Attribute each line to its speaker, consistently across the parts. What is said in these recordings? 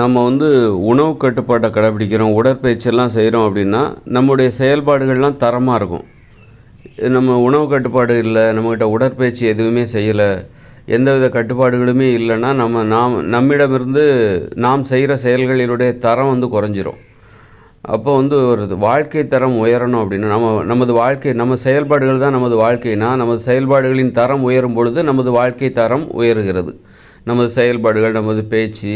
Speaker 1: நம்ம வந்து உணவு கட்டுப்பாட்டை கடைப்பிடிக்கிறோம் உடற்பயிற்சியெல்லாம் செய்கிறோம் அப்படின்னா நம்முடைய செயல்பாடுகள்லாம் தரமாக இருக்கும். நம்ம உணவு கட்டுப்பாடு இல்லை நம்மக்கிட்ட உடற்பயிற்சி எதுவுமே செய்யலை எந்தவித கட்டுப்பாடுகளுமே இல்லைன்னா நம்ம நாம் நம்மிடமிருந்து நாம் செய்கிற செயல்களினுடைய தரம் வந்து குறைஞ்சிரும். அப்போ வந்து ஒரு வாழ்க்கை தரம் உயரணும் அப்படின்னா நம்ம நமது வாழ்க்கை நம்ம செயல்பாடுகள் தான் நமது வாழ்க்கைனா நமது செயல்பாடுகளின் தரம் உயரும் பொழுது நமது வாழ்க்கை தரம் உயருகிறது. நமது செயல்பாடுகள் நமது பேச்சு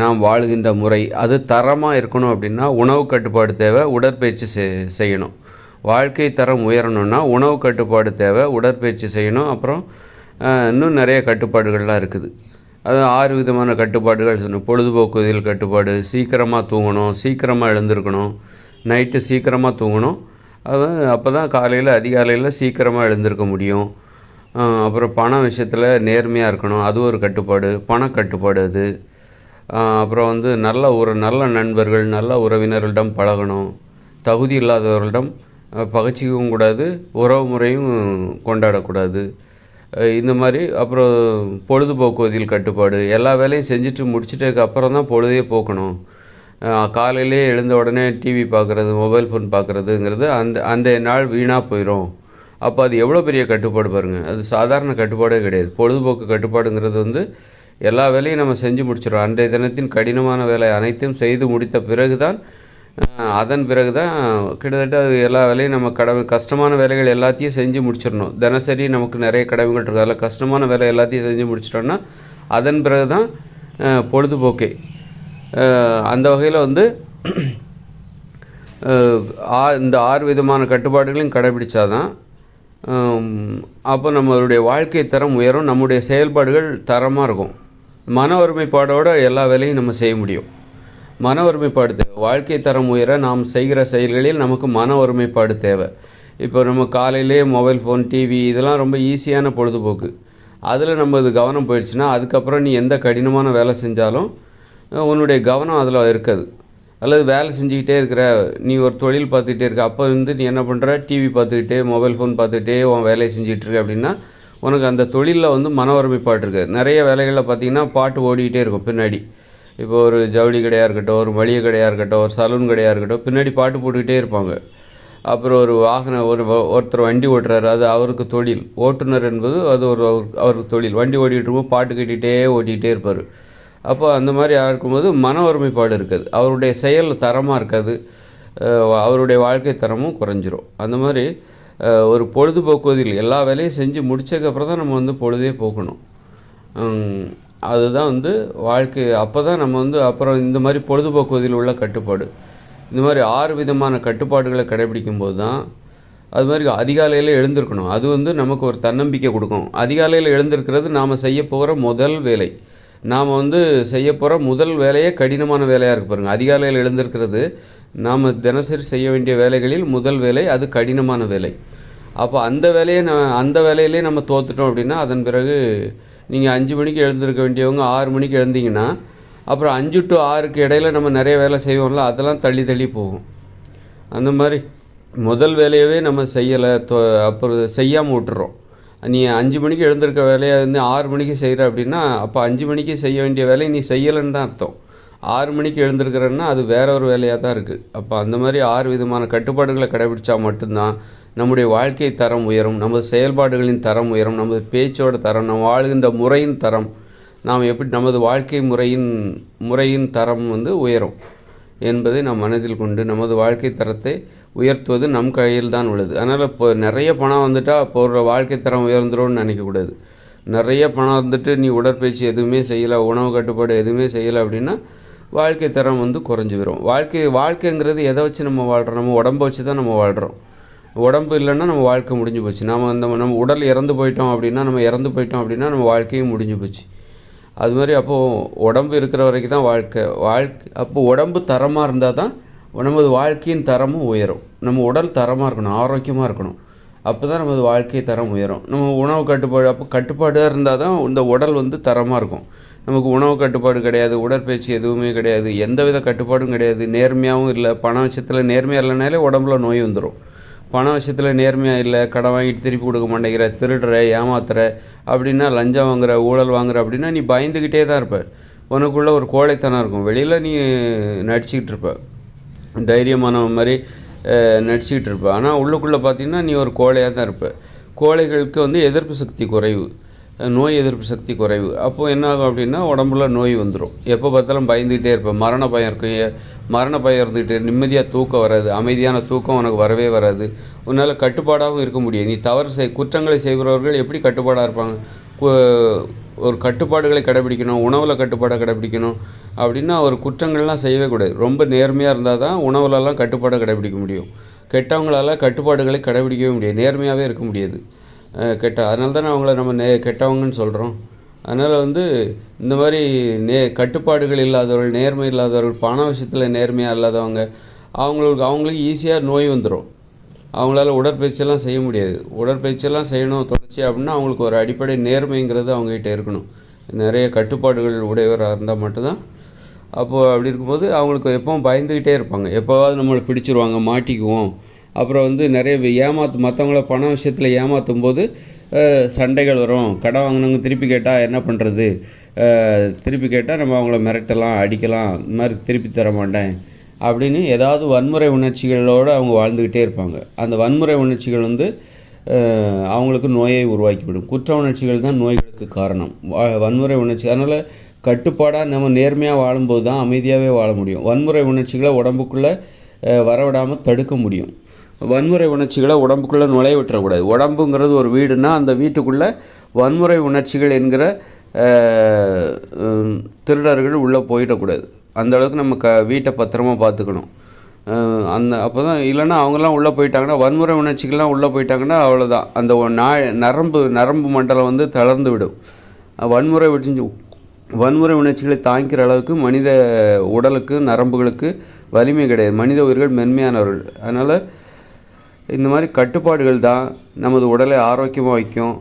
Speaker 1: நாம் வாழ்கின்ற முறை அது தரமாக இருக்கணும் அப்படின்னா உணவு கட்டுப்பாடு தேவை உடற்பயிற்சி செய்யணும். வாழ்க்கை தரம் உயரணும்னா உணவு கட்டுப்பாடு தேவை உடற்பயிற்சி செய்யணும். அப்புறம் இன்னும் நிறைய கட்டுப்பாடுகள்லாம் இருக்குது. அது ஆறு விதமான கட்டுப்பாடுகள் சொன்னோம் பொழுதுபோக்குவதில் கட்டுப்பாடு சீக்கிரமாக தூங்கணும் சீக்கிரமாக எழுந்திருக்கணும். நைட்டு சீக்கிரமாக தூங்கணும். அது அப்போ தான் காலையில் அதிகாலையில் சீக்கிரமாக எழுந்திருக்க முடியும். அப்புறம் பண விஷயத்தில் நேர்மையாக இருக்கணும். அது ஒரு கட்டுப்பாடு. பணக்கட்டுப்பாடு அது. அப்புறம் வந்து நல்ல ஒரு நல்ல நண்பர்கள் நல்ல உறவினர்களிடம் பழகணும். தகுதி இல்லாதவர்களிடம் பகச்சிக்கவும் பகைச்சிக்கவும் கூடாது உறவு முறையும் கொண்டாடக்கூடாது. இந்த மாதிரி அப்புறம் பொழுதுபோக்குவதில் கட்டுப்பாடு எல்லா வேலையும் செஞ்சுட்டு முடிச்சிட்டதுக்கு அப்புறம் தான் பொழுதே போக்கணும். காலையிலே எழுந்த உடனே டிவி பார்க்குறது மொபைல் ஃபோன் பார்க்குறதுங்கிறது அந்த அந்த நாள் வீணாக போயிடும் அப்போ அது எவ்வளோ பெரிய கட்டுப்பாடு பாருங்கள் அது சாதாரண கட்டுப்பாடே கிடையாது. பொழுதுபோக்கு கட்டுப்பாடுங்கிறது வந்து எல்லா வேலையும் நம்ம செஞ்சு முடிச்சிடும் அன்றைய தினத்தின் கடினமான வேலை அனைத்தும் செய்து முடித்த பிறகு தான் அதன் பிறகு தான் கிட்டத்தட்ட அது எல்லா வேலையும் நம்ம கடமை கஷ்டமான வேலைகள் எல்லாத்தையும் செஞ்சு முடிச்சிடணும். தினசரி நமக்கு நிறைய கடமைகள் இருக்குது அதில் கஷ்டமான வேலை எல்லாத்தையும் செஞ்சு முடிச்சிட்டோம்னா அதன் பிறகு தான் பொழுதுபோக்கே. அந்த வகையில் வந்து ஆ- இந்த ஆறு விதமான கட்டுப்பாடுகளையும் கடைபிடிச்சாதான் தான் அப்போ நம்மளுடைய வாழ்க்கை தரம் உயரும் நம்முடைய செயல்பாடுகள் தரமாக இருக்கும். மன ஒருமைப்பாடோடு எல்லா வேலையும் நம்ம செய்ய முடியும். மன ஒருமைப்பாடு தேவை. வாழ்க்கை தரம் உயர நாம் செய்கிற செயல்களில் நமக்கு மன ஒருமைப்பாடு தேவை. இப்போ நம்ம காலையிலே மொபைல் ஃபோன் டிவி இதெல்லாம் ரொம்ப ஈஸியான பொழுதுபோக்கு. அதில் நம்ம இது கவனம் போயிடுச்சுன்னா அதுக்கப்புறம் நீ எந்த கடினமான வேலை செஞ்சாலும் உன்னுடைய கவனம் அதில் இருக்காது. அல்லது வேலை செஞ்சுக்கிட்டே இருக்கிற நீ ஒரு தொழில் பார்த்துக்கிட்டே இருக்க அப்போ வந்து நீ என்ன பண்ணுற டிவி பார்த்துக்கிட்டே மொபைல் ஃபோன் பார்த்துக்கிட்டே உன் வேலையை செஞ்சுட்டு இருக்க அப்படின்னா உனக்கு அந்த தொழிலில் வந்து மன ஒருமைப்பாடு இருக்குது நிறைய வேலைகளில் பார்த்தீங்கன்னா பாட்டு ஓடிக்கிட்டே இருக்கும் பின்னாடி. இப்போ ஒரு ஜவுளி கடையாக இருக்கட்டும் ஒரு மளிகை கடையாக இருக்கட்டும் ஒரு சலூன் கடையாக இருக்கட்டும் பின்னாடி பாட்டு போட்டுக்கிட்டே இருப்பாங்க. அப்புறம் ஒரு வாகனம் ஒரு ஒருத்தர் வண்டி ஓட்டுறாரு அது அவருக்கு தொழில். ஓட்டுநர் என்பது அது ஒரு அவருக்கு அவருக்கு தொழில். வண்டி ஓடிக்கிட்டு இருக்கும்போது பாட்டு கேட்டுகிட்டே ஓட்டிகிட்டே இருப்பார். அப்போ அந்த மாதிரி இருக்கும்போது மன ஒருமைப்பாடு இருக்காது. அவருடைய செயல் தரமாக இருக்காது. அவருடைய வாழ்க்கை தரமும் குறைஞ்சிரும். அந்த மாதிரி ஒரு பொழுதுபோக்குவதில் எல்லா வேலையும் செஞ்சு முடிச்சதுக்கப்புறம் தான் நம்ம வந்து பொழுதே போக்கணும். அதுதான் வந்து வாழ்க்கை. அப்போ தான் நம்ம வந்து அப்புறம் இந்த மாதிரி பொழுதுபோக்குவதில் உள்ள கட்டுப்பாடு. இந்த மாதிரி ஆறு விதமான கட்டுப்பாடுகளை கடைபிடிக்கும் போது தான் அது மாதிரி அதிகாலையில் எழுந்திருக்கணும். அது வந்து நமக்கு ஒரு தன்னம்பிக்கை கொடுக்கும். அதிகாலையில் எழுந்திருக்கிறது நாம் செய்ய போகிற முதல் வேலை. நாம் வந்து செய்ய போகிற முதல் வேலையே கடினமான வேலையாக இருக்கு பாருங்கள் அதிகாலையில் எழுந்திருக்கிறது நாம் தினசரி செய்ய வேண்டிய வேலைகளில் முதல் வேலை அது கடினமான வேலை. அப்போ அந்த வேலையை நான் அந்த வேலையிலே நம்ம தோத்துட்டோம் அப்படின்னா அதன் பிறகு நீங்கள் அஞ்சு மணிக்கு எழுந்திருக்க வேண்டியவங்க ஆறு மணிக்கு எழுந்தீங்கன்னா அப்புறம் அஞ்சு டு ஆறுக்கு இடையில நம்ம நிறைய வேலை செய்வோம்ல அதெல்லாம் தள்ளி தள்ளி போகும். அந்த மாதிரி முதல் வேலையவே நம்ம செய்யலை தோ அப்புறம் செய்யாமல் விட்டுறோம். நீ அஞ்சு மணிக்கு எழுந்திருக்க வேலையை வந்து ஆறு மணிக்கு செய்கிற அப்படின்னா அப்போ அஞ்சு மணிக்கு செய்ய வேண்டிய வேலையை நீ செய்யலைன்னு தான் அர்த்தம். ஆறு மணிக்கு எழுந்திருக்கிறன்னா அது வேற ஒரு வேலையாக தான் இருக்குது அப்போ அந்த மாதிரி ஆறு விதமான கட்டுப்பாடுகளை கடைபிடிச்சா மட்டும்தான் நம்முடைய வாழ்க்கை தரம் உயரும் நமது செயல்பாடுகளின் தரம் உயரும் நமது பேச்சோட தரம் நம்ம வாழ்கின்ற முறையின் தரம் நாம் எப்படி நமது வாழ்க்கை முறையின் முறையின் தரம் வந்து உயரும் என்பதை நாம் மனதில் கொண்டு நமது வாழ்க்கை தரத்தை உயர்த்துவது நம் கையில் தான் உள்ளது. அதனால் இப்போ நிறைய பணம் வந்துட்டால் அப்போ ஒரு வாழ்க்கை தரம் உயர்ந்துரும்னு நினைக்கக்கூடாது. நிறைய பணம் வந்துட்டு நீ உடற்பயிற்சி எதுவுமே செய்யலை உணவு கட்டுப்பாடு எதுவுமே செய்யலை அப்படின்னா வாழ்க்கை தரம் வந்து குறைஞ்சி வரும். வாழ்க்கை வாழ்க்கைங்கிறது எதை வச்சு நம்ம வாழ்கிறோம் நம்ம உடம்பை வச்சு தான் நம்ம வாழ்கிறோம் உடம்பு இல்லைன்னா நம்ம வாழ்க்கை முடிஞ்சு போச்சு. நம்ம அந்த நம்ம உடல் இறந்து போயிட்டோம் அப்படின்னா நம்ம இறந்து போயிட்டோம் அப்படின்னா நம்ம வாழ்க்கையும் முடிஞ்சு போச்சு. அது மாதிரி அப்போது உடம்பு இருக்கிற வரைக்கும் தான் வாழ்க்கை. வாழ்க்கை அப்போ உடம்பு தரமாக இருந்தால் தான் நமது வாழ்க்கையின் தரமும் உயரும். நம்ம உடல் தரமாக இருக்கணும் ஆரோக்கியமாக இருக்கணும். அப்போ தான் நமது வாழ்க்கை தரம் உயரும். நம்ம உணவு கட்டுப்பாடு அப்போ கட்டுப்பாடாக இருந்தால் தான் இந்த உடல் வந்து தரமாக இருக்கும். நமக்கு உணவு கட்டுப்பாடு கிடையாது உடற்பயிற்சி எதுவுமே கிடையாது எந்தவித கட்டுப்பாடும் கிடையாது நேர்மையாகவும் இல்லை. பண விஷயத்தில் நேர்மையாக இல்லைனாலே உடம்புல நோய் வந்துடும் பண விஷயத்தில் நேர்மையாக இல்லை கடன் வாங்கிட்டு திருப்பி கொடுக்க மாட்டேங்கிற திருடுற ஏமாத்துற அப்படின்னா லஞ்சம் வாங்குற ஊழல் வாங்குற அப்படின்னா நீ பயந்துக்கிட்டே தான் இருப்ப. உனக்குள்ளே ஒரு கோழைத்தனம் இருக்கும். வெளியில் நீ நடிச்சுக்கிட்டு இருப்ப. தைரியமான மாதிரி நடிச்சிக்கிட்டு இருப்பேன் இருப்ப. ஆனால் உள்ளுக்குள்ளே பார்த்தீங்கன்னா நீ ஒரு கோழையாக தான் இருப்ப. கோழைகளுக்கு வந்து எதிர்ப்பு சக்தி குறைவு. நோய் எதிர்ப்பு சக்தி குறைவு. அப்போது என்ன ஆகும் அப்படின்னா உடம்புல நோய் வந்துடும் எப்போ பார்த்தாலும் பயந்துகிட்டே இருப்பேன். மரண பயம் இருக்கும் மரண பயம் இருந்துக்கிட்டு நிம்மதியாக தூக்கம் வராது. அமைதியான தூக்கம் உனக்கு வரவே வராது. உன்னால் கட்டுப்பாடாகவும் இருக்க முடியும். நீ தவறு செய் குற்றங்களை செய்கிறவர்கள் எப்படி கட்டுப்பாடாக இருப்பாங்க? ஒரு கட்டுப்பாடுகளை கடைபிடிக்கணும் உணவில் கட்டுப்பாடை கடைபிடிக்கணும் அப்படின்னா ஒரு குற்றங்கள்லாம் செய்யவே கூடாது. ரொம்ப நேர்மையாக இருந்தால் தான் உணவுலலாம் கட்டுப்பாடை கடைபிடிக்க முடியும். கெட்டவங்களால கட்டுப்பாடுகளை கடைபிடிக்கவே முடியாது. நேர்மையாகவே இருக்க முடியாது. கெட்ட அதனால தானே அவங்கள நம்ம நே கெட்டவங்கன்னு சொல்கிறோம் அதனால் வந்து இந்த மாதிரி நே கட்டுப்பாடுகள் இல்லாதவர்கள் நேர்மை இல்லாதவர்கள் பண விஷயத்தில் நேர்மையாக இல்லாதவங்க அவங்களுக்கு அவங்களுக்கு ஈஸியாக நோய் வந்துடும் அவங்களால உடற்பயிற்சியெல்லாம் செய்ய முடியாது. உடற்பயிற்சியெல்லாம் செய்யணும் தொடர்ச்சி அப்படின்னா அவங்களுக்கு ஒரு அடிப்படை நேர்மைங்கிறது அவங்ககிட்ட இருக்கணும். நிறைய கட்டுப்பாடுகள் உடையவராக இருந்தால் மட்டும்தான். அப்போது அப்படி இருக்கும்போது அவங்களுக்கு எப்பவும் பயந்துக்கிட்டே இருப்பாங்க. எப்போவாவது நம்மளை பிடிச்சிருவாங்க மாட்டிக்குவோம். அப்புறம் வந்து நிறைய ஏமாத்து மற்றவங்கள பண விஷயத்தில் ஏமாற்றும் போது சண்டைகள் வரும். கடன் வாங்கினவங்க திருப்பி கேட்டால் என்ன பண்ணுறது திருப்பி கேட்டால் நம்ம அவங்கள மிரட்டலாம் அடிக்கலாம் இந்த மாதிரி திருப்பி தர மாட்டேன் அப்படின்னு ஏதாவது வன்முறை உணர்ச்சிகளோடு அவங்க வாழ்ந்துக்கிட்டே இருப்பாங்க. அந்த வன்முறை உணர்ச்சிகள் வந்து அவங்களுக்கு நோயை உருவாக்கிவிடும். குற்ற உணர்ச்சிகள் தான் நோய்களுக்கு காரணம். வா- வன்முறை உணர்ச்சி. அதனால் கட்டுப்பாடாக நம்ம நேர்மையாக வாழும்போது தான் அமைதியாகவே வாழ முடியும். வன்முறை உணர்ச்சிகளை உடம்புக்குள்ளே வரவிடாமல் தடுக்க முடியும். வன்முறை உணர்ச்சிகளை உடம்புக்குள்ளே நுழைய விட்டுறக்கூடாது. உடம்புங்கிறது ஒரு வீடுனா அந்த வீட்டுக்குள்ளே வன்முறை உணர்ச்சிகள் என்கிற திருடர்கள் உள்ளே போயிடக்கூடாது. அந்தளவுக்கு நம்ம க வீட்டை பத்திரமா பார்த்துக்கணும். அந்த அப்போ தான் இல்லைன்னா அவங்கெல்லாம் உள்ளே போயிட்டாங்கன்னா வன்முறை உணர்ச்சிகள்லாம் உள்ளே போயிட்டாங்கன்னா அவ்வளோதான் அந்த நா நரம்பு நரம்பு மண்டலம் வந்து தளர்ந்து விடும் வன்முறை விட்டு வன்முறை உணர்ச்சிகளை தாங்கிக்கிற அளவுக்கு மனித உடலுக்கு நரம்புகளுக்கு வலிமை கிடையாது. மனித உயிர்கள் மென்மையானவர்கள். அதனால் இந்த மாதிரி கட்டுப்பாடுகள் தான் நமது உடலை ஆரோக்கியமாக வைக்கும்.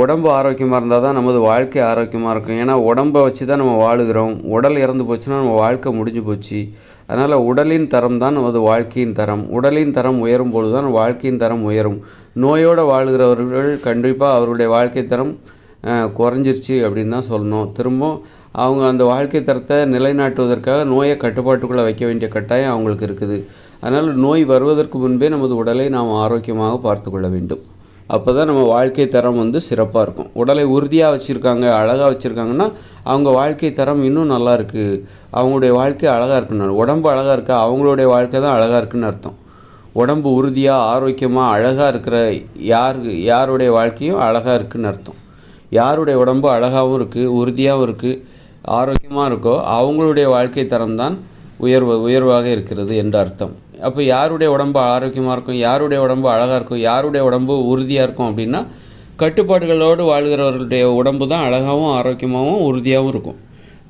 Speaker 1: உடம்பு ஆரோக்கியமாக இருந்தால் தான் நமது வாழ்க்கை ஆரோக்கியமாக இருக்கும். ஏன்னா உடம்பை வச்சு தான் நம்ம வாழுகிறோம். உடல் இறந்து போச்சுன்னா நம்ம வாழ்க்கை முடிஞ்சு போச்சு. அதனால் உடலின் தரம் தான் நமது வாழ்க்கையின் தரம். உடலின் தரம் உயரும் பொழுது தான் வாழ்க்கையின் தரம் உயரும். நோயோடு வாழ்கிறவர்கள் கண்டிப்பாக அவருடைய வாழ்க்கை தரம் குறைஞ்சிருச்சு அப்படின்னு தான் சொல்லணும். திரும்பவும் அவங்க அந்த வாழ்க்கை தரத்தை நிலைநாட்டுவதற்காக நோயை கட்டுப்பாட்டுக்குள்ளே வைக்க வேண்டிய கட்டாயம் அவங்களுக்கு இருக்குது. அதனால் நோய் வருவதற்கு முன்பே நமது உடலை நாம் ஆரோக்கியமாக பார்த்து கொள்ள வேண்டும். அப்போ தான் நம்ம வாழ்க்கை தரம் வந்து சிறப்பாக இருக்கும். உடலை உறுதியாக வச்சுருக்காங்க அழகாக வச்சுருக்காங்கன்னா அவங்க வாழ்க்கை தரம் இன்னும் நல்லா இருக்குது அவங்களுடைய வாழ்க்கை அழகாக இருக்குன்னு உடம்பு அழகாக இருக்கா? அவங்களுடைய வாழ்க்கை தான் அழகாக இருக்குன்னு அர்த்தம். உடம்பு உறுதியாக ஆரோக்கியமாக அழகாக இருக்கிற யார் யாருடைய வாழ்க்கையும் அழகாக இருக்குன்னு அர்த்தம். யாருடைய உடம்பு அழகாகவும் இருக்குது உறுதியாகவும் இருக்குது ஆரோக்கியமாக இருக்கோ அவங்களுடைய வாழ்க்கை தரம் தான் உயர்வு உயர்வாக இருக்கிறது என்று அர்த்தம். அப்போ யாருடைய உடம்பு ஆரோக்கியமாக இருக்கும்? யாருடைய உடம்பு அழகாக இருக்கும்? யாருடைய உடம்பு உறுதியாக இருக்கும் அப்படின்னா கட்டுப்பாடுகளோடு வாழ்கிறவர்களுடைய உடம்பு தான் அழகாகவும் ஆரோக்கியமாகவும் உறுதியாகவும் இருக்கும்.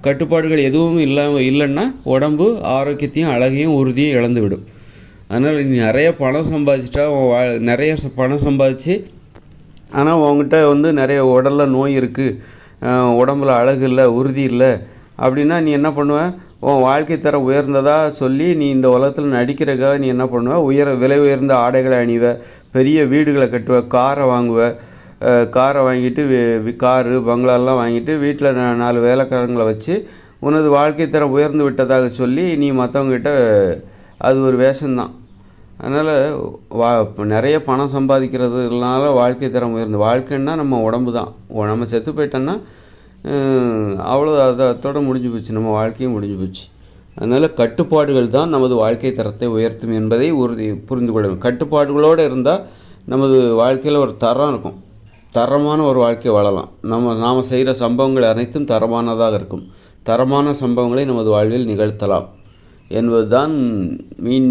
Speaker 1: கட்டுப்பாடுகள் எதுவும் இல்லாமல் இல்லைன்னா உடம்பு ஆரோக்கியத்தையும் அழகையும் உறுதியும் இழந்துவிடும். அதனால் நீ நிறைய பணம் சம்பாதிச்சிட்டா உன் வா நிறைய பணம் சம்பாதிச்சு ஆனால் உங்ககிட்ட வந்து நிறைய உடலில் நோய் இருக்குது உடம்புல அழகு இல்லை உறுதி இல்லை அப்படின்னா நீ என்ன பண்ணுவேன் உன் வாழ்க்கை தர உயர்ந்ததாக சொல்லி நீ இந்த உலகத்தில் நடிக்கிறக்காக நீ என்ன பண்ணுவ? உயர விலை உயர்ந்த ஆடைகளை அணிவ பெரிய வீடுகளை கட்டுவ காரை வாங்குவ காரை வாங்கிட்டு காரு பங்களாலாம் வாங்கிட்டு வீட்டில் நாலு வேலைக்காரங்களை வச்சு உனது வாழ்க்கை தரம் உயர்ந்து விட்டதாக சொல்லி நீ மற்றவங்ககிட்ட அது ஒரு வேஷம்தான். அதனால் வா இப்போ நிறைய பணம் சம்பாதிக்கிறதுனால வாழ்க்கை தரம் உயர்ந்து வாழ்க்கைன்னா நம்ம உடம்பு தான் நம்ம செத்து போயிட்டோன்னா அவ்வளோ அதை அதோட முடிஞ்சு போச்சு. நம்ம வாழ்க்கையும் முடிஞ்சு போச்சு. அதனால் கட்டுப்பாடுகள் தான் நமது வாழ்க்கை தரத்தை உயர்த்தும் என்பதை உறுதி புரிந்து கொள்ள கட்டுப்பாடுகளோடு இருந்தால் நமது வாழ்க்கையில் ஒரு தரம் இருக்கும். தரமான ஒரு வாழ்க்கை வாழலாம். நம்ம நாம் செய்கிற சம்பவங்கள் அனைத்தும் தரமானதாக இருக்கும். தரமான சம்பவங்களை நமது வாழ்வில் நிகழ்த்தலாம். என்பதுதான் மீன்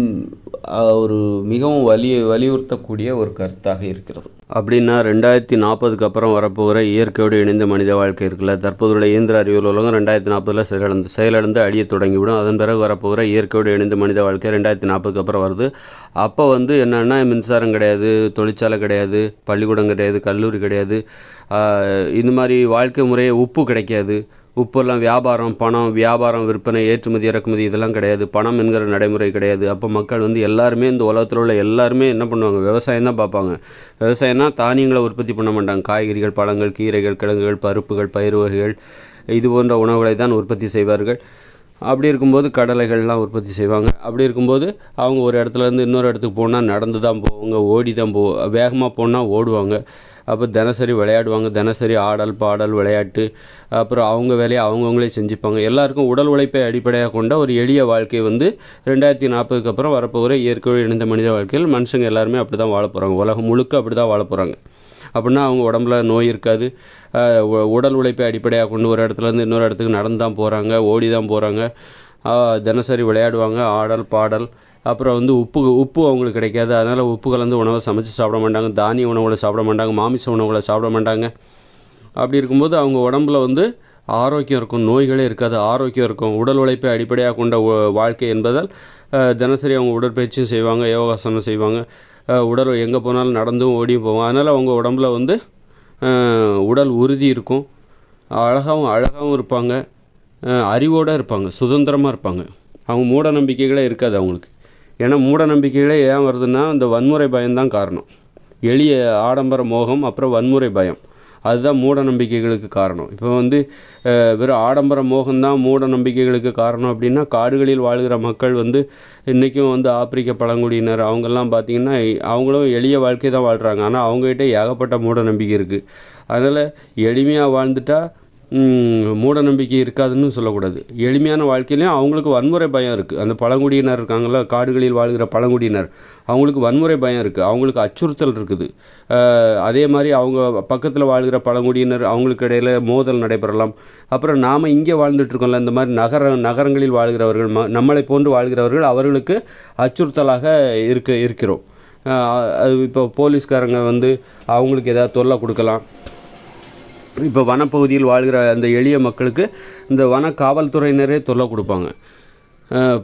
Speaker 1: ஒரு மிகவும் வலி வலியுறுத்தக்கூடிய ஒரு கருத்தாக இருக்கிறது. அப்படின்னா ரெண்டாயிரத்தி நாற்பதுக்கு அப்புறம் வரப்போகிற இயற்கையோடு இணைந்த மனித வாழ்க்கை இருக்குல்ல. தற்போதுள்ள இயந்திர அறிவியல் உலகம் ரெண்டாயிரத்தி நாற்பதில் செயலிழந்து செயலிழந்து அழிய தொடங்கிவிடும். அதன் பிறகு வரப்போகிற இயற்கையோடு இணைந்த மனித வாழ்க்கை ரெண்டாயிரத்தி நாற்பதுக்கு அப்புறம் வருது. அப்போ வந்து என்னென்னா மின்சாரம் கிடையாது தொழிற்சாலை கிடையாது பள்ளிக்கூடம் கிடையாது கல்லூரி கிடையாது. இந்த மாதிரி வாழ்க்கை முறையே உப்பு கிடைக்காது. உப்பெல்லாம் வியாபாரம் பணம் வியாபாரம் விற்பனை ஏற்றுமதி இறக்குமதி இதெல்லாம் கிடையாது. பணம் என்கிற நடைமுறை கிடையாது. அப்போ மக்கள் வந்து எல்லாருமே இந்த உலகத்தில் உள்ள எல்லாருமே என்ன பண்ணுவாங்க? விவசாயம் தான் பார்ப்பாங்க. விவசாயம்னா தானியங்களை உற்பத்தி பண்ண மாட்டாங்க. காய்கறிகள் பழங்கள் கீரைகள் கிழங்குகள் பருப்புகள் பயிர் வகைகள் இது போன்ற உணவுகளை தான் உற்பத்தி செய்வார்கள். அப்படி இருக்கும்போது கடலைகள்லாம் உற்பத்தி செய்வாங்க. அப்படி இருக்கும்போது அவங்க ஒரு இடத்துலேருந்து இன்னொரு இடத்துக்கு போனால் நடந்து தான் போவாங்க ஓடி தான் போ வேகமாக போனால் ஓடுவாங்க. அப்போ தினசரி விளையாடுவாங்க. தினசரி ஆடல் பாடல் விளையாட்டு அப்புறம் அவங்க வேலையை அவங்கவுங்களே செஞ்சுப்பாங்க. எல்லாருக்கும் உடல் உழைப்பை அடிப்படையாக கொண்ட ஒரு எளிய வாழ்க்கை வந்து ரெண்டாயிரத்தி நாற்பதுக்கு அப்புறம் வரப்போகிற இயற்கை இணைந்த மனித வாழ்க்கையில் மனுஷங்க எல்லாருமே அப்படி தான் வாழ போகிறாங்க உலகம் முழுக்க அப்படி தான் வாழ போகிறாங்க அப்படின்னா அவங்க உடம்புல நோய் இருக்காது. உடல் உழைப்பை அடிப்படையாக கொண்டு ஒரு இடத்துலேருந்து இன்னொரு இடத்துக்கு நடந்து தான் போகிறாங்க ஓடி தான் போகிறாங்க தினசரி விளையாடுவாங்க. ஆடல் பாடல் அப்புறம் வந்து உப்பு உப்பு அவங்களுக்கு கிடைக்காது. அதனால் உப்பு கலந்து உணவை சமைச்சு சாப்பிட மாட்டாங்க. தானிய உணவுகளை சாப்பிட மாட்டாங்க. மாமிச உணவுகளை சாப்பிட மாட்டாங்க. அப்படி இருக்கும்போது அவங்க உடம்புல வந்து ஆரோக்கியம் இருக்கும். நோய்களே இருக்காது. ஆரோக்கியம் இருக்கும். உடல் உழைப்பை அடிப்படையாக கொண்ட வாழ்க்கை என்பதால் தினசரி அவங்க உடற்பயிற்சியும் செய்வாங்க. யோகாசனம் செய்வாங்க. உடல் எங்கே போனாலும் நடந்தும் ஓடியும் போவாங்க. அதனால் அவங்க உடம்புல வந்து உடல் உறுதி இருக்கும். அழகாகவும் அழகாகவும் இருப்பாங்க. அறிவோடு இருப்பாங்க. சுதந்திரமாக இருப்பாங்க. அவங்க மூட நம்பிக்கைகளே இருக்காது அவங்களுக்கு. ஏன்னா மூட நம்பிக்கைகளே ஏன் வருதுன்னா இந்த வன்முறை பயம்தான் காரணம். எளிய ஆடம்பர மோகம் அப்புறம் வன்முறை பயம். அதுதான் மூட நம்பிக்கைகளுக்கு காரணம். இப்போ வந்து வெறும் ஆடம்பர மோகம்தான் மூட நம்பிக்கைகளுக்கு காரணம் அப்படின்னா காடுகளில் வாழ்கிற மக்கள் வந்து இன்றைக்கும் வந்து ஆப்பிரிக்க பழங்குடியினர் அவங்கெல்லாம் பார்த்திங்கன்னா அவங்களும் எளிய வாழ்க்கை தான் வாழ்கிறாங்க ஆனால் அவங்ககிட்ட ஏகப்பட்ட மூட நம்பிக்கை இருக்குது அதனால் எளிமையாக வாழ்ந்துட்டால் மூட நம்பிக்கை இருக்காதுன்னு சொல்லக்கூடாது. எளிமையான வாழ்க்கையிலையும் அவங்களுக்கு வன்முறை பயம் இருக்குது அந்த பழங்குடியினர் இருக்காங்கள காடுகளில் வாழ்கிற பழங்குடியினர். அவங்களுக்கு வன்முறை பயம் இருக்குது அவங்களுக்கு அச்சுறுத்தல் இருக்குது. அதே மாதிரி அவங்க பக்கத்தில் வாழ்கிற பழங்குடியினர் அவங்களுக்கு இடையில் மோதல் நடைபெறலாம். அப்புறம் நாம் இங்கே வாழ்ந்துட்டுருக்கோம்ல இந்த மாதிரி நகர நகரங்களில் வாழ்கிறவர்கள் ம நம்மளை போன்று வாழ்கிறவர்கள் அவர்களுக்கு அச்சுறுத்தலாக இருக்க இருக்கிறோம். இப்போ போலீஸ்காரங்க வந்து அவங்களுக்கு ஏதாவது தொல்லை கொடுக்கலாம். இப்போ வனப்பகுதியில் வாழ்கிற அந்த எளிய மக்களுக்கு இந்த வன காவல்துறையினரே தொல்லை கொடுப்பாங்க.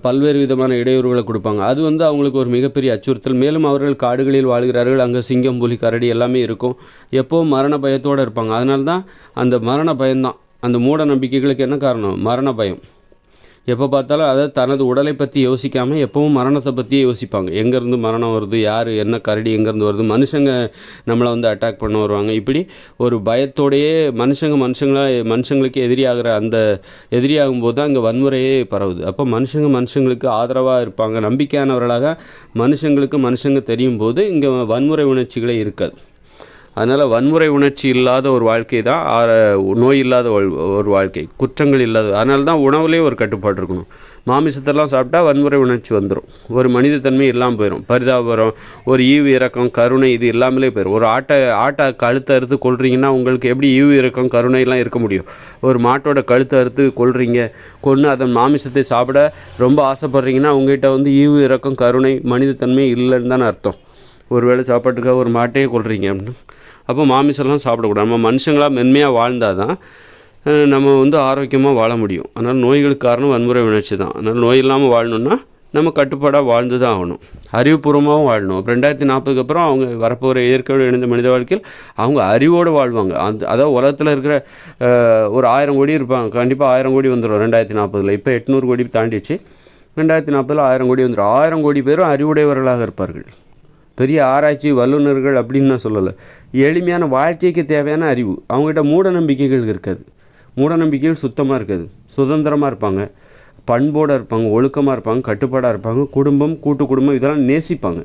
Speaker 1: பல்வேறு விதமான இடையூறுகளை கொடுப்பாங்க. அது வந்து அவங்களுக்கு ஒரு மிகப்பெரிய அச்சுறுத்தல். மேலும் அவர்கள் காடுகளில் வாழ்கிறார்கள். அங்கே சிங்கம் புலி கரடி எல்லாமே இருக்கும். எப்போவும் மரண பயத்தோடு இருப்பாங்க. அதனால தான் அந்த மரண பயம்தான். அந்த மூட நம்பிக்கைகளுக்கு என்ன காரணம்? மரண பயம். எப்போ பார்த்தாலும் அதை தனது உடலை பற்றி யோசிக்காமல் எப்பவும் மரணத்தை பற்றியே யோசிப்பாங்க. எங்கேருந்து மரணம் வருது யார் என்ன கரடி எங்கேருந்து வருது மனுஷங்க நம்மளை வந்து அட்டாக் பண்ண வருவாங்க. இப்படி ஒரு பயத்தோடையே மனுஷங்க மனுஷங்களாக மனுஷங்களுக்கு எதிரியாகிற அந்த எதிரியாகும் போது தான் இங்கே வன்முறையே பரவுது. அப்போ மனுஷங்க மனுஷங்களுக்கு ஆதரவாக இருப்பாங்க. நம்பிக்கையானவர்களாக மனுஷங்களுக்கு மனுஷங்க தெரியும் போது இங்கே வன்முறை உணர்ச்சிகளே இருக்காது. அதனால் வன்முறை உணர்ச்சி இல்லாத ஒரு வாழ்க்கை தான் நோய் இல்லாத ஒரு வாழ்க்கை குற்றங்கள் இல்லாத அதனால தான் உணவுலேயும் ஒரு கட்டுப்பாடு இருக்கணும். மாமிசத்தெல்லாம் சாப்பிட்டா வன்முறை உணர்ச்சி வந்துடும் ஒரு மனித தன்மை இல்லாமல் போயிடும் பரிதாபரம் ஒரு ஈவு இறக்கம் கருணை இது இல்லாமலே போயிடும் ஒரு ஆட்டை ஆட்டை கழுத்தை அறுத்து கொள்றீங்கன்னா உங்களுக்கு எப்படி ஈவு இறக்கம் கருணைலாம் இருக்க முடியும்? ஒரு மாட்டோட கழுத்தை அறுத்து கொள்றீங்க கொன்று அதன் மாமிசத்தை சாப்பிட ரொம்ப ஆசைப்பட்றீங்கன்னா உங்ககிட்ட வந்து ஈவு இறக்கம் கருணை மனித தன்மை இல்லைன்னு தானே அர்த்தம். ஒரு வேளை சாப்பாட்டுக்காக ஒரு மாட்டையே கொள்றீங்க அப்படின்னு அப்போ மாமிசம்லாம் சாப்பிடக்கூடாது. நம்ம மனுஷங்களாக மென்மையாக வாழ்ந்தால் தான் நம்ம வந்து ஆரோக்கியமாக வாழ முடியும். அதனால் நோய்களுக்கு காரணம் வன்முறை உணர்ச்சி தான். அதனால் நோய் இல்லாமல் வாழணுன்னா நம்ம கட்டுப்பாடாக வாழ்ந்து தான் ஆகணும். அறிவுபூர்வமாகவும் வாழணும். ரெண்டாயிரத்தி நாற்பதுக்கு அப்புறம் அவங்க வரப்போகிற இயற்கையோடு இணைந்த மனித வாழ்க்கையில் அவங்க அறிவோடு வாழ்வாங்க. அந்த அதாவது உலகத்தில் இருக்கிற ஒரு ஆயிரம் கோடி இருப்பாங்க. கண்டிப்பாக ஆயிரம் கோடி வந்துடும் ரெண்டாயிரத்தி நாற்பதில் இப்போ எட்நூறு கோடி தாண்டிச்சு ரெண்டாயிரத்தி நாற்பதில் ஆயிரம் கோடி வந்துடும் ஆயிரம் கோடி பேரும் அறிவுடையவர்களாக இருப்பார்கள். பெரிய ஆராய்ச்சி வல்லுநர்கள் அப்படின்னு நான் சொல்லலை. எளிமையான வாழ்க்கைக்கு தேவையான அறிவு. அவங்ககிட்ட மூட நம்பிக்கைகள் இருக்காது. மூட நம்பிக்கைகள் சுத்தமாக இருக்காது. சுதந்திரமாக இருப்பாங்க. பண்போடு இருப்பாங்க. ஒழுக்கமாக இருப்பாங்க. கட்டுப்பாடாக இருப்பாங்க. குடும்பம் கூட்டு குடும்பம் இதெல்லாம் நேசிப்பாங்க.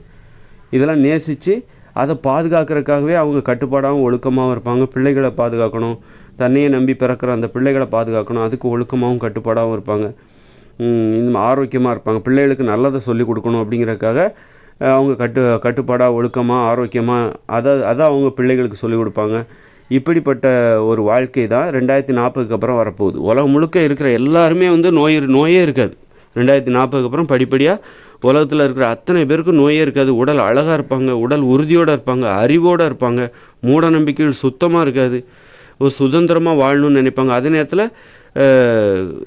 Speaker 1: இதெல்லாம் நேசித்து அதை பாதுகாக்கிறதுக்காகவே அவங்க கட்டுப்பாடாகவும் ஒழுக்கமாகவும் இருப்பாங்க. பிள்ளைகளை பாதுகாக்கணும். தன்னையே நம்பி பிறக்கிற அந்த பிள்ளைகளை பாதுகாக்கணும். அதுக்கு ஒழுக்கமாகவும் கட்டுப்பாடாகவும் இருப்பாங்க. இந்த ஆரோக்கியமாக இருப்பாங்க. பிள்ளைகளுக்கு நல்லதை சொல்லிக் கொடுக்கணும் அப்படிங்கிறதுக்காக அவங்க கட்டு கட்டுப்பாடாக ஒழுக்கமாக ஆரோக்கியமாக அதை அதை அவங்க பிள்ளைகளுக்கு சொல்லிக் கொடுப்பாங்க. இப்படிப்பட்ட ஒரு வாழ்க்கை தான் ரெண்டாயிரத்தி நாற்பதுக்கு அப்புறம் வரப்போகுது. உலகம் முழுக்க இருக்கிற எல்லாருமே வந்து நோய் நோயே இருக்காது. ரெண்டாயிரத்தி நாற்பதுக்கு அப்புறம் படிப்படியாக உலகத்தில் இருக்கிற அத்தனை பேருக்கும் நோயே இருக்காது. உடல் அழகாக இருப்பாங்க உடல் உறுதியோடு இருப்பாங்க அறிவோடு இருப்பாங்க. மூட நம்பிக்கைகள் சுத்தமாக இருக்காது. ஒரு சுதந்திரமாக வாழணும்னு நினைப்பாங்க. அதே நேரத்தில்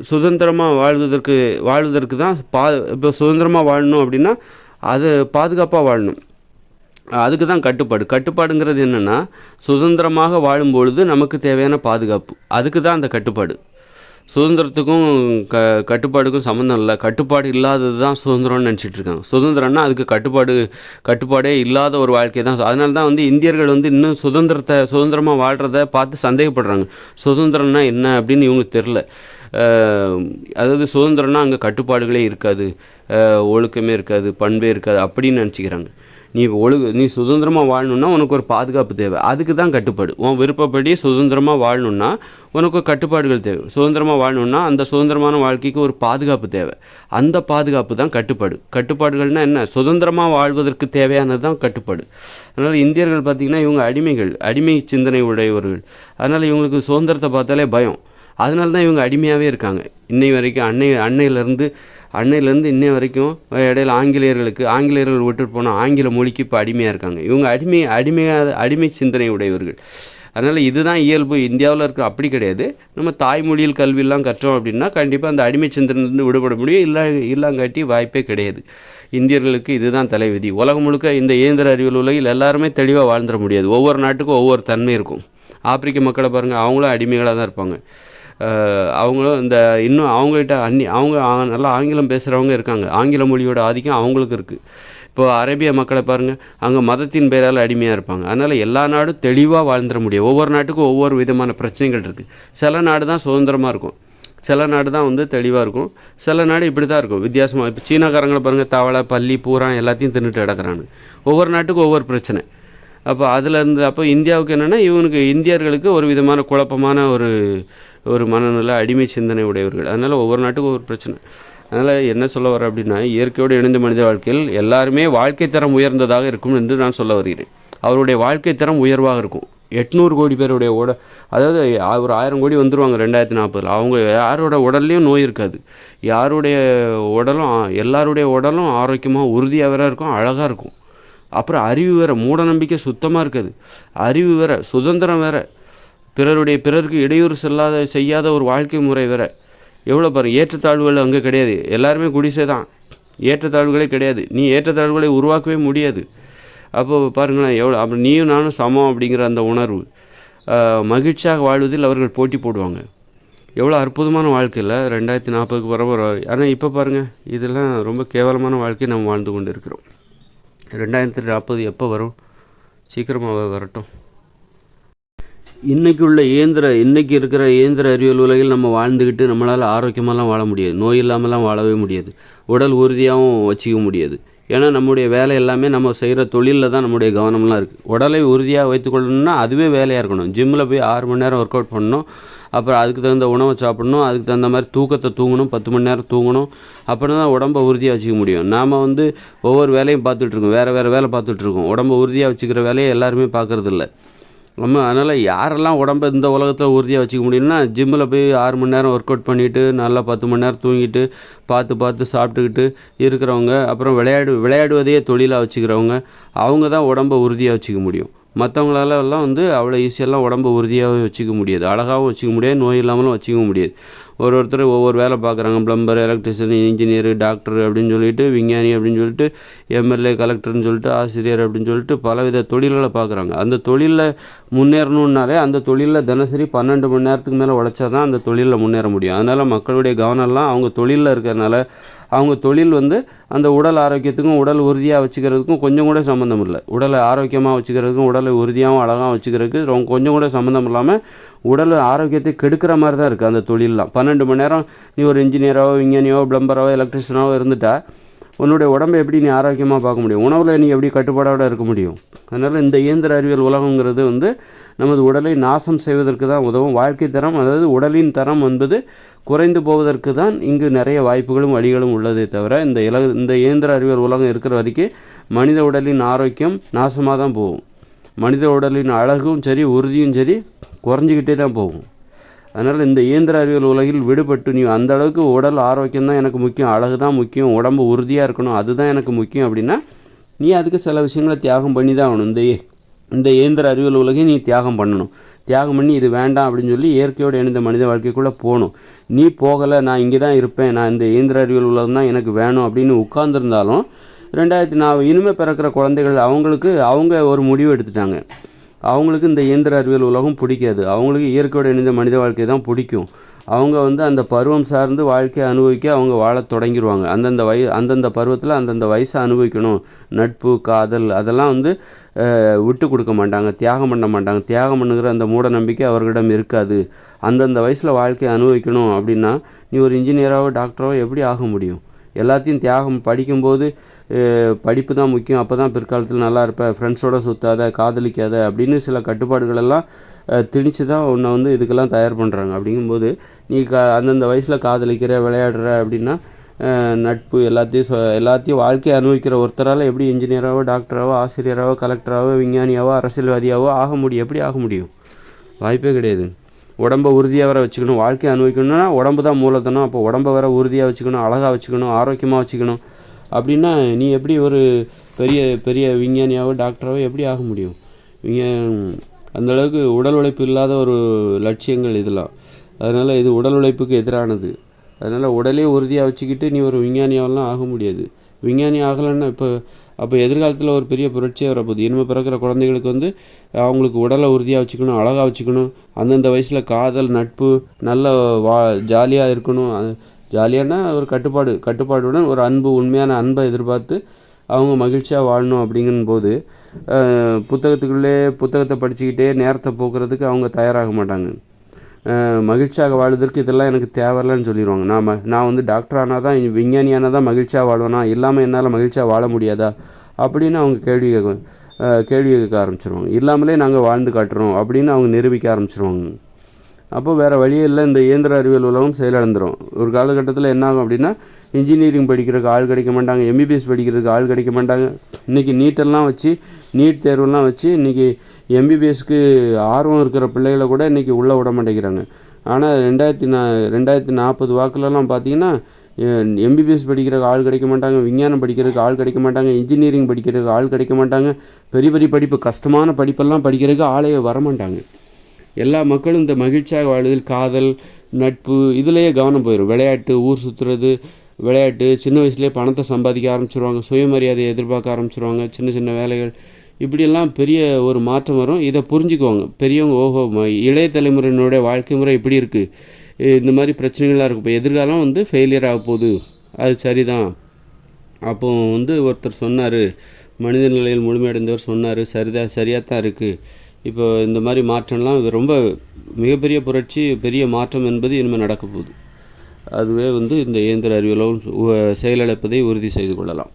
Speaker 1: சுதந்திரமாக வாழ்வதற்கு வாழ்வதற்கு தான் பா இப்போ சுதந்திரமாக வாழணும் அப்படின்னா அது பாதுகாப்பாக வாழணும். அதுக்கு தான் கட்டுப்பாடு. கட்டுப்பாடுங்கிறது என்னென்னா சுதந்திரமாக வாழும்பொழுது நமக்கு தேவையான பாதுகாப்பு. அதுக்கு தான் அந்த கட்டுப்பாடு. சுதந்திரத்துக்கும் க கட்டுப்பாடுக்கும் சம்மந்தம் இல்லை. கட்டுப்பாடு இல்லாதது தான் சுதந்திரம்னு நினச்சிட்டு இருக்காங்க சுதந்திரம்னா அதுக்கு கட்டுப்பாடு கட்டுப்பாடே இல்லாத ஒரு வாழ்க்கை தான். அதனால தான் வந்து இந்தியர்கள் வந்து இன்னும் சுதந்திரத்தை சுதந்திரமாக வாழ்கிறத பார்த்து சந்தேகப்படுறாங்க. சுதந்திரம்னா என்ன அப்படின்னு இவங்களுக்கு தெரில அதாவது சுதந்திரம்னா அங்கே கட்டுப்பாடுகளே இருக்காது. ஒழுக்கமே இருக்காது பண்பே இருக்காது அப்படின்னு நினச்சிக்கிறாங்க. நீ ஒழு நீ சுதந்திரமாக வாழணுன்னா உனக்கு ஒரு பாதுகாப்பு தேவை. அதுக்கு தான் கட்டுப்பாடு. உன் விருப்பப்படி சுதந்திரமாக வாழணுன்னா உனக்கு கட்டுப்பாடுகள் தேவை. சுதந்திரமாக வாழணுன்னா அந்த சுதந்திரமான வாழ்க்கைக்கு ஒரு பாதுகாப்பு தேவை. அந்த பாதுகாப்பு தான் கட்டுப்பாடு. கட்டுப்பாடுகள்னால் என்ன? சுதந்திரமாக வாழ்வதற்கு தேவையானது தான் கட்டுப்பாடு. அதனால் இந்தியர்கள் பார்த்திங்கன்னா இவங்க அடிமைகள் அடிமை சிந்தனை உடையவர்கள். அதனால் இவங்களுக்கு சுதந்திரத்தை பார்த்தாலே பயம். அதனால தான் இவங்க அடிமையாகவே இருக்காங்க. இன்னை வரைக்கும் அன்னை அன்னையிலேருந்து அன்னையிலேருந்து இன்னை வரைக்கும் இடையில ஆங்கிலேயர்களுக்கு ஆங்கிலேயர்கள் விட்டுட்டு போனால் ஆங்கில மொழிக்கு இப்போ அடிமையாக இருக்காங்க. இவங்க அடிமை அடிமையாக அடிமை சிந்தனை உடையவர்கள். அதனால் இதுதான் இயல்பு. இந்தியாவில் இருக்க அப்படி கிடையாது. நம்ம தாய்மொழியில் கல்வியெல்லாம் கற்றோம் அப்படின்னா கண்டிப்பாக அந்த அடிமை சிந்தனையிலிருந்து விடுபட முடியும். இல்லை இல்லாங்காட்டி வாய்ப்பே கிடையாது. இந்தியர்களுக்கு இதுதான் தலைவிதி. உலகம் முழுக்க இந்த இயந்திர அறிவியல் உலகில் எல்லாருமே தெளிவாக வாழ்ந்துட முடியாது. ஒவ்வொரு நாட்டுக்கும் ஒவ்வொரு தன்மை இருக்கும். ஆப்பிரிக்க மக்களை பாருங்கள் அவங்களும் அடிமைகளாக தான் இருப்பாங்க. அவங்களும் இந்த இன்னும் அவங்ககிட்ட அன்னி அவங்க ஆ- நல்லா ஆங்கிலம் பேசுகிறவங்க இருக்காங்க. ஆங்கில மொழியோட ஆதிக்கம் அவங்களுக்கு இருக்குது இப்போ அரேபிய மக்களை பாருங்கள் அங்கே மதத்தின் பேரால் அடிமையாக இருப்பாங்க. அதனால் எல்லா நாடும் தெளிவாக வாழ்ந்துட முடியும். ஒவ்வொரு நாட்டுக்கும் ஒவ்வொரு விதமான பிரச்சனைகள் இருக்குது சில நாடு தான் சுதந்திரமாக இருக்கும். சில நாடு தான் வந்து தெளிவாக இருக்கும். சில நாடு இப்படி தான் இருக்கும். வித்தியாசமாக இப்போ சீனாக்காரங்களை பாருங்கள் தவளை பள்ளி பூரா எல்லாத்தையும் தின்னுட்டு கிடக்கிறானு ஒவ்வொரு நாட்டுக்கும் ஒவ்வொரு பிரச்சனை. அப்போ அதில் இருந்து அப்போ இந்தியாவுக்கு என்னென்னா இவனுக்கு இந்தியர்களுக்கு ஒரு விதமான குழப்பமான ஒரு ஒரு மனநிலை அடிமை சிந்தனை உடையவர்கள். அதனால் ஒவ்வொரு நாட்டுக்கும் ஒவ்வொரு பிரச்சனை. அதனால் என்ன சொல்ல வர அப்படின்னா இயற்கையோடு இணைந்த மனித வாழ்க்கையில் எல்லாருமே வாழ்க்கை தரம் உயர்ந்ததாக இருக்கும் என்று நான் சொல்ல வருகிறேன். அவருடைய வாழ்க்கை தரம் உயர்வாக இருக்கும். எட்நூறு கோடி பேருடைய உட அதாவது ஒரு ஆயிரம் கோடி வந்துருவாங்க ரெண்டாயிரத்தி நாற்பதில். அவங்க யாரோட உடல்லையும் நோய் இருக்காது. யாருடைய உடலும் எல்லாருடைய உடலும் ஆரோக்கியமாக உறுதியாக வேற இருக்கும் அழகாக இருக்கும். அப்புறம் அறிவு வேற மூட நம்பிக்கை சுத்தமாக இருக்காது. அறிவு வேற சுதந்திரம் வேற. பிறருடைய பிறருக்கு இடையூறு செல்லாத செய்யாத ஒரு வாழ்க்கை முறை வேற. எவ்வளோ பாரு ஏற்றத்தாழ்வுகள் அங்கே கிடையாது. எல்லாருமே குடிசை தான். ஏற்றத்தாழ்வுகளே கிடையாது. நீ ஏற்றத்தாழ்வுகளை உருவாக்கவே முடியாது. அப்போ பாருங்களேன் எவ்வளோ அப்போ நீயும் நானும் சமம் அப்படிங்கிற அந்த உணர்வு. மகிழ்ச்சியாக வாழ்வதில் அவர்கள் போட்டி போடுவாங்க. எவ்வளோ அற்புதமான வாழ்க்கை இல்லை ரெண்டாயிரத்தி நாற்பதுக்கு வர ஆனால் இப்போ பாருங்கள் இதெல்லாம் ரொம்ப கேவலமான வாழ்க்கையை நம்ம வாழ்ந்து கொண்டு இருக்கிறோம் ரெண்டாயிரத்தி நாற்பது எப்போ வரும்? சீக்கிரமாக வரட்டும். இன்றைக்கி உள்ள இயந்திர இன்றைக்கி இருக்கிற இயந்திர அறிவியல் உலகில் நம்ம வாழ்ந்துக்கிட்டு நம்மளால் ஆரோக்கியமாலாம் வாழ முடியாது. நோய் இல்லாமலாம் வாழவே முடியாது. உடல் உறுதியாகவும் வச்சுக்க முடியாது. ஏன்னா நம்முடைய வேலை எல்லாமே நம்ம செய்கிற தொழிலில் தான் நம்முடைய கவனம்லாம் இருக்குது உடலை உறுதியாக வைத்துக்கொள்ளணும்னா அதுவே வேலையாக இருக்கணும். ஜிம்மில் போய் ஆறு மணி நேரம் ஒர்க் அவுட் பண்ணணும். அப்புறம் அதுக்கு தகுந்த உணவை சாப்பிடணும். அதுக்கு தகுந்த மாதிரி தூக்கத்தை தூங்கணும். பத்து மணி நேரம் தூங்கணும். அப்படின்னா தான் உடம்பை உறுதியாக வச்சுக்க முடியும். நாம் வந்து ஒவ்வொரு வேலையும் பார்த்துட்ருக்கோம் வேறு வேறு வேலை பார்த்துட்ருக்கோம் உடம்பை உறுதியாக வச்சுக்கிற வேலையை எல்லாருமே பார்க்குறதில்ல. நம்ம அதனால் யாரெல்லாம் உடம்ப இந்த உலகத்தில் உறுதியாக வச்சுக்க முடியும்னா ஜிம்மில் போய் ஆறு மணி நேரம் ஒர்க் அவுட் பண்ணிவிட்டு நல்லா பத்து மணி நேரம் தூங்கிட்டு பார்த்து பார்த்து சாப்பிட்டுக்கிட்டு இருக்கிறவங்க அப்புறம் விளையாடு விளையாடுவதையே தொழிலாக வச்சுக்கிறவங்க அவங்க தான் உடம்ப உறுதியாக வச்சுக்க முடியும். மற்றவங்களாலெல்லாம் வந்து அவ்வளோ ஈஸியெல்லாம் உடம்ப உறுதியாகவே வச்சுக்க முடியாது. அழகாகவும் வச்சுக்க முடியாது நோய் இல்லாமலும் வச்சுக்க முடியாது. ஒரு ஒருத்தர் ஒவ்வொரு வேலை பார்க்குறாங்க. ப்ளம்பர் எலக்ட்ரிஷியன் இன்ஜினியர் டாக்டர் அப்படின்னு சொல்லிட்டு விஞ்ஞானி அப்படின்னு சொல்லிட்டு எம்எல்ஏ கலெக்டர்னு சொல்லிட்டு ஆசிரியர் அப்படின்னு சொல்லிட்டு பலவித தொழில்களை பார்க்குறாங்க. அந்த தொழிலில் முன்னேறணுன்னாலே அந்த தொழிலில் தினசரி பன்னெண்டு மணி நேரத்துக்கு மேலே உழைச்சா தான் அந்த தொழிலில் முன்னேற முடியும். அதனால் மக்களுடைய கவனம்லாம் அவங்க தொழிலில் இருக்கிறதுனால அவங்க தொழில் வந்து அந்த உடல் ஆரோக்கியத்துக்கும் உடல் உறுதியாக வச்சுக்கிறதுக்கும் கொஞ்சம் கூட சம்மந்தம் இல்லை. உடலை ஆரோக்கியமாக வச்சுக்கிறதுக்கும் உடலை உறுதியாகவும் அழகாக வச்சுக்கிறதுக்கு ரொம்ப கொஞ்சம் கூட சம்மந்தம் இல்லாமல் உடல் ஆரோக்கியத்தை கெடுக்கிற மாதிரி தான் இருக்குது அந்த தொழிலெலாம். பன்னெண்டு மணி நேரம் நீ ஒரு இன்ஜினியராவோ விஞ்ஞானியோ ப்ளம்பராவோ எலக்ட்ரிஷியனாவோ இருந்துட்டா உன்னுடைய உடம்பை எப்படி நீ ஆரோக்கியமாக பார்க்க முடியும்? உணவில் நீ எப்படி கட்டுப்பாடோடு இருக்க முடியும்? அதனால் இந்த இயந்திர அறிவியல் உலகங்கிறது வந்து நமது உடலை நாசம் செய்வதற்கு தான் உதவும். வாழ்க்கை தரம் அதாவது உடலின் தரம் என்பது குறைந்து போவதற்கு தான் இங்கு நிறைய வாய்ப்புகளும் வழிகளும் உள்ளதே தவிர இந்த இல இந்த இயந்திர அறிவியல் உலகம் இருக்கிற வரைக்கும் மனித உடலின் ஆரோக்கியம் நாசமாக தான் போகும். மனித உடலின் அழகும் சரி உறுதியும் சரி குறைஞ்சிக்கிட்டே தான் போகும். அதனால் இந்த இயந்திர அறிவியல் உலகில் விடுபட்டு நீ அந்த அளவுக்கு உடல் ஆரோக்கியம் தான் எனக்கு முக்கியம் அழகு தான் முக்கியம் உடம்பு உறுதியாக இருக்கணும் அதுதான் எனக்கு முக்கியம் அப்படின்னா நீ அதுக்கு சில விஷயங்களை தியாகம் பண்ணி தான் ஆகணும். இந்த இந்த இயந்திர அறிவியல் உலகையும் நீ தியாகம் பண்ணணும். தியாகம் பண்ணி இது வேண்டாம் அப்படின்னு சொல்லி இயற்கையோடு இணைந்த மனித வாழ்க்கைக்குள்ளே போகணும். நீ போகலை நான் இங்கே தான் இருப்பேன் நான் இந்த இயந்திர அறிவியல் உலகம் தான் எனக்கு வேணும் அப்படின்னு உட்கார்ந்துருந்தாலும் ரெண்டாயிரத்தி நான் இனிமேல் பிறக்கிற குழந்தைகள் அவங்களுக்கு அவங்க ஒரு முடிவு எடுத்துட்டாங்க. அவங்களுக்கு இந்த இயந்திர அறிவியல் உலகம் பிடிக்காது. அவங்களுக்கு இயற்கையோடு இணைந்த மனித வாழ்க்கை தான் பிடிக்கும். அவங்க வந்து அந்த பருவம் சார்ந்து வாழ்க்கையை அனுபவிக்க அவங்க வாழத் தொடங்கிடுவாங்க. அந்தந்த வய அந்தந்த பருவத்தில் அந்தந்த வயசை அனுபவிக்கணும். நட்பு காதல் அதெல்லாம் வந்து விட்டு கொடுக்க மாட்டாங்க தியாகம் பண்ண மாட்டாங்க. தியாகம் பண்ணுங்கிற அந்த மூட நம்பிக்கை அவர்களிடம் இருக்காது. அந்தந்த வயசில் வாழ்க்கையை அனுபவிக்கணும் அப்படின்னா நீ ஒரு இன்ஜினியராகவோ டாக்டராகவோ எப்படி ஆக முடியும்? எல்லாத்தையும் தியாகம் படிக்கும்போது படிப்பு தான் முக்கியம். அப்போ தான் பிற்காலத்தில் நல்லா இருப்ப. ஃப்ரெண்ட்ஸோடு சுற்றாத காதலிக்காத அப்படின்னு சில கட்டுப்பாடுகளெல்லாம் திணிச்சு தான் உன்னை வந்து இதுக்கெல்லாம் தயார் பண்ணுறாங்க அப்படிங்கும்போது நீ க அந்தந்த வயசில் காதலிக்கிற விளையாடுற அப்படின்னா நட்பு எல்லாத்தையும் சொ எல்லாத்தையும் வாழ்க்கையை அனுபவிக்கிற ஒருத்தரால் எப்படி இன்ஜினியராகவோ டாக்டராகவோ ஆசிரியராகவோ கலெக்டராகவோ விஞ்ஞானியாவோ அரசியல்வாதியாவோ ஆக முடியும் எப்படி ஆக முடியும்? வாய்ப்பே கிடையாது. உடம்ப உறுதியாக வர வச்சுக்கணும் வாழ்க்கையை அனுபவிக்கணும்னா உடம்பு தான் மூலதனம். அப்போ உடம்பை வர உறுதியாக வச்சுக்கணும் அழகாக வச்சுக்கணும் ஆரோக்கியமாக வச்சுக்கணும். அப்படின்னா நீ எப்படி ஒரு பெரிய பெரிய விஞ்ஞானியாவோ டாக்டராகவோ எப்படி ஆக முடியும்? விஞ்ஞா அந்த அளவுக்கு உடல் உழைப்பு இல்லாத ஒரு லட்சியங்கள் இதெல்லாம். அதனால் இது உடல் உழைப்புக்கு எதிரானது. அதனால் உடலே உறுதியாக வச்சுக்கிட்டு நீ ஒரு விஞ்ஞானியாவெல்லாம் ஆக முடியாது. விஞ்ஞானி ஆகலைன்னா இப்போ அப்போ எதிர்காலத்தில் ஒரு பெரிய புரட்சியாக வரப்போகுது. இனிமேல் பிறக்கிற குழந்தைகளுக்கு வந்து அவங்களுக்கு உடலை உறுதியாக வச்சுக்கணும் அழகாக வச்சுக்கணும் அந்தந்த வயசில் காதல் நட்பு நல்ல வா ஜாலியாக இருக்கணும். ஜாலியானா ஒரு கட்டுப்பாடு கட்டுப்பாடுடன் ஒரு அன்பு உண்மையான அன்பை எதிர்பார்த்து அவங்க மகிழ்ச்சியாக வாழணும் அப்படிங்கும்போது புத்தகத்துக்குள்ளே புத்தகத்தை படிச்சுக்கிட்டே நேரத்தை போக்குறதுக்கு அவங்க தயாராக மாட்டாங்க. மகிழ்ச்சியாக வாழ்வதற்கு இதெல்லாம் எனக்கு தேவையில்லைன்னு சொல்லிடுவாங்க நான் நான் வந்து டாக்டர் ஆனால் தான் விஞ்ஞானி ஆனால் தான் மகிழ்ச்சியாக வாழ்வேனா? இல்லாமல் என்னால் மகிழ்ச்சியாக வாழ முடியாதா? அப்படின்னு அவங்க கேள்வி கேட்க கேள்வி கேட்க ஆரம்பிச்சிருவாங்க. இல்லாமலே நாங்கள் வாழ்ந்து காட்டுறோம் அப்படின்னு அவங்க நிரூபிக்க ஆரம்பிச்சிருவாங்க. அப்போ வேறு வழியே இல்லை. இந்த இயந்திர அறிவியல் உலகம் செயலிழந்துடும் ஒரு காலகட்டத்தில் என்ன ஆகும் அப்படின்னா இன்ஜினியரிங் படிக்கிறதுக்கு ஆள் கிடைக்க மாட்டாங்க. எம்பிபிஎஸ் படிக்கிறதுக்கு ஆள் கிடைக்க மாட்டாங்க. இன்றைக்கி நீட்டெல்லாம் வச்சு நீட் தேர்வெல்லாம் வச்சு இன்றைக்கி எம்பிபிஎஸ்க்கு ஆர்வம் இருக்கிற பிள்ளைகளை கூட இன்றைக்கி உள்ளே விட மாட்டேங்கிறாங்க. ஆனால் ரெண்டாயிரத்தி நா ரெண்டாயிரத்தி நாற்பது வாக்குலலாம் பார்த்தீங்கன்னா எம்பிபிஎஸ் படிக்கிறதுக்கு ஆள் கிடைக்க மாட்டாங்க விஞ்ஞானம் படிக்கிறதுக்கு ஆள் கிடைக்க மாட்டாங்க இன்ஜினியரிங் படிக்கிறதுக்கு ஆள் கிடைக்க மாட்டாங்க. பெரிய பெரிய படிப்பு கஷ்டமான படிப்பெல்லாம் படிக்கிறதுக்கு ஆளே வரமாட்டாங்க எல்லா மக்களும் இந்த மகிழ்ச்சியாக வாழ்வதில் காதல் நட்பு இதுலேயே கவனம் போயிடும் விளையாட்டு ஊர் சுற்றுறது விளையாட்டு சின்ன வயசுலேயே பணத்தை சம்பாதிக்க ஆரம்பிச்சிருவாங்க சுயமரியாதையை எதிர்பார்க்க ஆரம்பிச்சிருவாங்க சின்ன சின்ன வேலைகள் இப்படியெல்லாம் பெரிய ஒரு மாற்றம் வரும். இதை புரிஞ்சுக்குவாங்க. பெரியவங்க ஓஹோ இளைய தலைமுறையினுடைய வாழ்க்கை முறை இப்படி இருக்குது இந்த மாதிரி பிரச்சனைகள்லாம் இருக்கும் இப்போ எதிர்காலம் வந்து ஃபெயிலியர் ஆக போகுது. அது சரிதான். அப்போ வந்து ஒருத்தர் சொன்னார் மனித நிலையில் முழுமையடைந்தவர் சொன்னார் சரிதா சரியாக தான் இருக்குது இப்போ இந்த மாதிரி மாற்றம்லாம் ரொம்ப மிகப்பெரிய புரட்சி பெரிய மாற்றம் என்பது இனிமேல் நடக்க போகுது. அதுவே வந்து இந்த இயந்திர அறிவியலும் செயலிழப்பதை உறுதி செய்து கொள்ளலாம்.